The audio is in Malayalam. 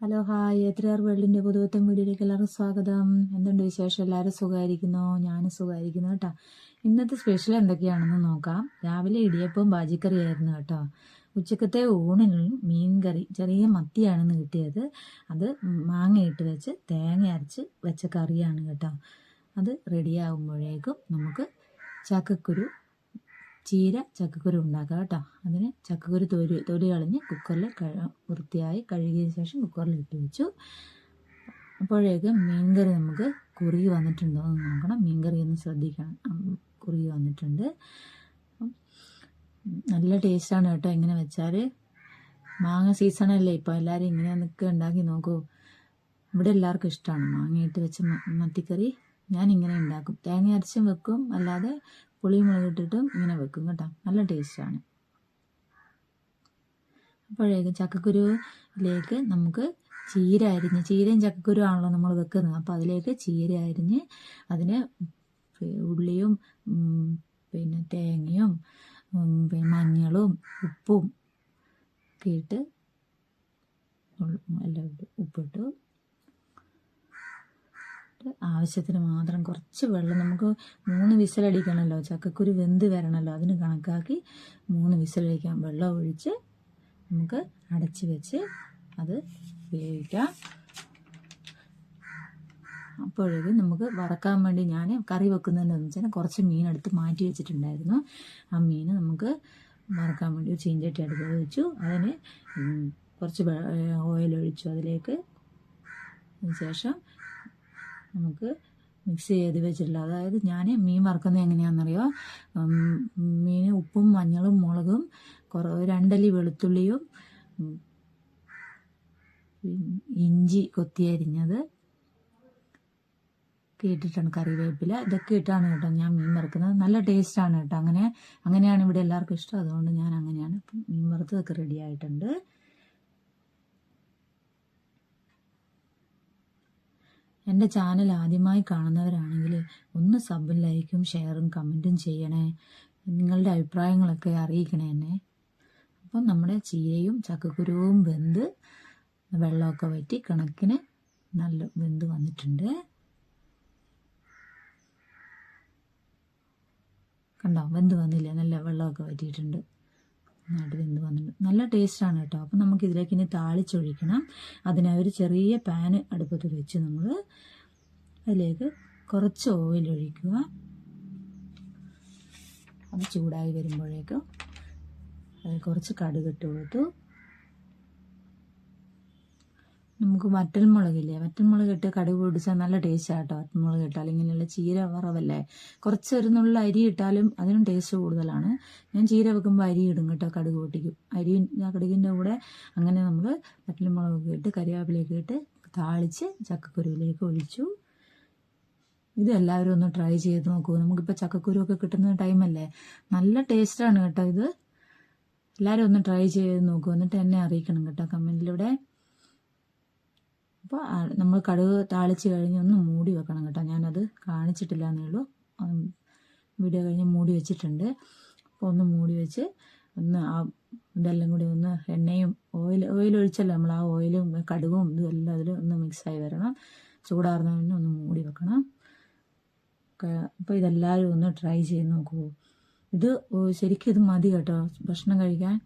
Hello hi. എത്രയാർ വേൾഡിന്റെ പുതുവത്തം വീഡിയോയിലേക്ക് എല്ലാവർക്കും സ്വാഗതം. എന്തുണ്ട് വിശേഷം? എല്ലാവരും സുഖമായിരിക്കുന്നു? ഞാനും സുഖമായിരിക്കുന്നു കേട്ടോ. ഇന്നത്തെ സ്പെഷ്യൽ എന്തൊക്കെയാണെന്ന് നോക്കാം. രാവിലെ ഇടിയപ്പം ബാജിക്കറി ആയിരുന്നു കേട്ടോ. ഉച്ചക്കത്തെ ഊണിൽ മീൻ കറി ചെറിയ മത്തിയാണെന്ന് കിട്ടിയത്. അത് മാങ്ങയിട്ട് വെച്ച് തേങ്ങ അരച്ച് വെച്ച കറിയാണ് കേട്ടോ. അത് റെഡിയാകുമ്പോഴേക്കും നമുക്ക് ചക്കക്കുരു ചീര ചക്കക്കുരു ഉണ്ടാക്കുക കേട്ടോ. അതിന് ചക്കക്കുരു തൊലി തൊലി കളഞ്ഞ് കുക്കറിൽ വൃത്തിയായി കഴുകിയതിന് ശേഷം കുക്കറിൽ ഇട്ട് വെച്ചു. അപ്പോഴേക്കും മീൻകറി നമുക്ക് കുറുകി വന്നിട്ടുണ്ടോ എന്ന് നോക്കണം. മീൻകറി ഒന്ന് ശ്രദ്ധിക്കണം. കുറുകി വന്നിട്ടുണ്ട്. നല്ല ടേസ്റ്റാണ് കേട്ടോ ഇങ്ങനെ വെച്ചാൽ മാങ്ങ സീസണല്ലേ ഇപ്പോൾ എല്ലാവരും ഇങ്ങനെ നിൽക്കുക ഉണ്ടാക്കി നോക്കൂ. ഇവിടെ എല്ലാവർക്കും ഇഷ്ടമാണ് മാങ്ങയിട്ട് വെച്ച മത്തിക്കറി. ഞാൻ ഇങ്ങനെ ഉണ്ടാക്കും. തേങ്ങ അരച്ചും വെക്കും അല്ലാതെ പുളിയും ഇട്ടിട്ട് ഇങ്ങനെ വെക്കും കേട്ടോ. നല്ല ടേസ്റ്റാണ്. അപ്പോഴേക്കും ചക്കക്കുരുവിലേക്ക് നമുക്ക് ചീര അരിഞ്ഞ് ചീരയും ചക്കക്കുരു ആണല്ലോ നമ്മൾ വെക്കുന്നത്. അപ്പോൾ അതിലേക്ക് ചീര അരിഞ്ഞ് അതിന് ഉള്ളിയും പിന്നെ തേങ്ങയും പിന്നെ മഞ്ഞളും ഉപ്പും ഒക്കെ ഇട്ട് എല്ലാം ഉപ്പിട്ടു ആവശ്യത്തിന് മാത്രം കുറച്ച് വെള്ളം നമുക്ക് മൂന്ന് വിസിലടിക്കണമല്ലോ ചക്കക്കുരു വെന്ത് വരണമല്ലോ അതിന് കണക്കാക്കി മൂന്ന് വിസലടിക്കാം. വെള്ളം ഒഴിച്ച് നമുക്ക് അടച്ച് വെച്ച് അത് വേവിക്കാം. അപ്പോഴേക്കും നമുക്ക് വറക്കാൻ വേണ്ടി ഞാൻ കറി വെക്കുന്നതിന് വെച്ചാൽ കുറച്ച് മീൻ എടുത്ത് മാറ്റി വെച്ചിട്ടുണ്ടായിരുന്നു. ആ മീൻ നമുക്ക് വറക്കാൻ വേണ്ടി ഒരു ചീഞ്ചട്ടി അടുത്ത് വെച്ചു. അതിന് കുറച്ച് ഓയിൽ ഒഴിച്ചു അതിലേക്ക്. ശേഷം നമുക്ക് മിക്സ് ചെയ്ത് വെച്ചിട്ടില്ല. അതായത് ഞാൻ മീൻ വറുക്കുന്നത് എങ്ങനെയാണെന്നറിയോ മീൻ ഉപ്പും മഞ്ഞളും മുളകും കുറേ രണ്ടല്ലി വെളുത്തുള്ളിയും ഇഞ്ചി കൊത്തി അരിഞ്ഞത് ഇട്ടിട്ടാണ് കറിവേപ്പില. ഇതൊക്കെ ഇട്ടാണ് കേട്ടോ ഞാൻ മീൻ വറുക്കുന്നത്. നല്ല ടേസ്റ്റാണ് കേട്ടോ. അങ്ങനെ അങ്ങനെയാണ് ഇവിടെ എല്ലാവർക്കും ഇഷ്ടം. അതുകൊണ്ട് ഞാൻ അങ്ങനെയാണ് മീൻ വറുത്തതൊക്കെ റെഡി ആയിട്ടുണ്ട്. എന്റെ ചാനൽ ആദ്യമായി കാണുന്നവരാണെങ്കിൽ ഒന്ന് സബും ലൈക്കും ഷെയറും കമന്റും ചെയ്യണേ. നിങ്ങളുടെ അഭിപ്രായങ്ങളൊക്കെ അറിയിക്കണേ എന്നെ. അപ്പം നമ്മുടെ ചീരയും ചക്കക്കുരുവും വെന്ത് വെള്ളമൊക്കെ വറ്റി കണക്കിന് നല്ല വെന്ത് വന്നിട്ടുണ്ട്. കണ്ടോ? വെന്ത് വന്നില്ല? നല്ല വെള്ളമൊക്കെ വറ്റിയിട്ടുണ്ട്. നന്നായിട്ട് വെന്ത് വന്നിട്ടുണ്ട്. നല്ല ടേസ്റ്റാണ് കേട്ടോ. അപ്പം നമുക്ക് ഇതിലേക്ക് ഇനി താളിച്ചൊഴിക്കണം. അതിനായി ഒരു ചെറിയ പാൻ അടുപ്പത്ത് വെച്ച് നമ്മൾ അതിലേക്ക് കുറച്ച് ഓയിൽ ഒഴിക്കുക. അത് ചൂടായി വരുമ്പോഴേക്കും അതിൽ കുറച്ച് കടുകിട്ട് കൊടുത്തു. നമുക്ക് വറ്റൽമുളകില്ലേ? വറ്റൽമുളക് ഇട്ട് കടുക് പൊടിച്ചാൽ നല്ല ടേസ്റ്റ് ആട്ടോ വറ്റൽമുളക് ഇട്ടാൽ ഇങ്ങനെയുള്ള ചീര വറവല്ലേ? കുറച്ച് നുള്ള അരി ഇട്ടാലും അതിനും ടേസ്റ്റ് കൂടുതലാണ്. ഞാൻ ചീര വെക്കുമ്പോൾ അരി ഇടും കേട്ടോ കടുക് പൊട്ടിക്കും. അരി കടുകിന്റെ കൂടെ അങ്ങനെ നമ്മൾ വറ്റൽമുളകൊക്കെ ഇട്ട് കറിവേപ്പിലയൊക്കെ ഇട്ട് താളിച്ച് ചക്കക്കുരുവിലേക്ക് ഒഴിച്ചു. ഇത് എല്ലാവരും ഒന്ന് ട്രൈ ചെയ്ത് നോക്കൂ. നമുക്കിപ്പോൾ ചക്കക്കുരു ഒക്കെ കിട്ടുന്ന ടൈമല്ലേ? നല്ല ടേസ്റ്റാണ് കേട്ടോ ഇത്. എല്ലാവരും ഒന്ന് ട്രൈ ചെയ്ത് നോക്കൂ. എന്നിട്ട് എന്നെ അറിയിക്കണം കേട്ടോ കമന്റിലൂടെ അപ്പോൾ നമ്മൾ കടുക് താളിച്ച് കഴിഞ്ഞ് ഒന്ന് മൂടി വെക്കണം കേട്ടോ. ഞാനത് കാണിച്ചിട്ടില്ല എന്നേ ഉള്ളൂ. വീഡിയോ കഴിഞ്ഞ് മൂടി വെച്ചിട്ടുണ്ട്. അപ്പോൾ ഒന്ന് മൂടി വെച്ച് ഒന്ന് ആ ഇതെല്ലാം കൂടി ഒന്ന് എണ്ണയും ഓയിൽ ഓയിൽ ഒഴിച്ചല്ലോ നമ്മൾ ആ ഓയിലും കടുകും ഇതെല്ലാം അതിൽ ഒന്ന് മിക്സായി വരണം. ചൂടാറുന്നതിന് ഒന്ന് മൂടി വെക്കണം. അപ്പോൾ ഇതെല്ലാവരും ഒന്ന് ട്രൈ ചെയ്ത് നോക്കൂ. ഇത് ശരിക്കും ഇത് മതി കേട്ടോ. ഭക്ഷണം കഴിക്കാൻ.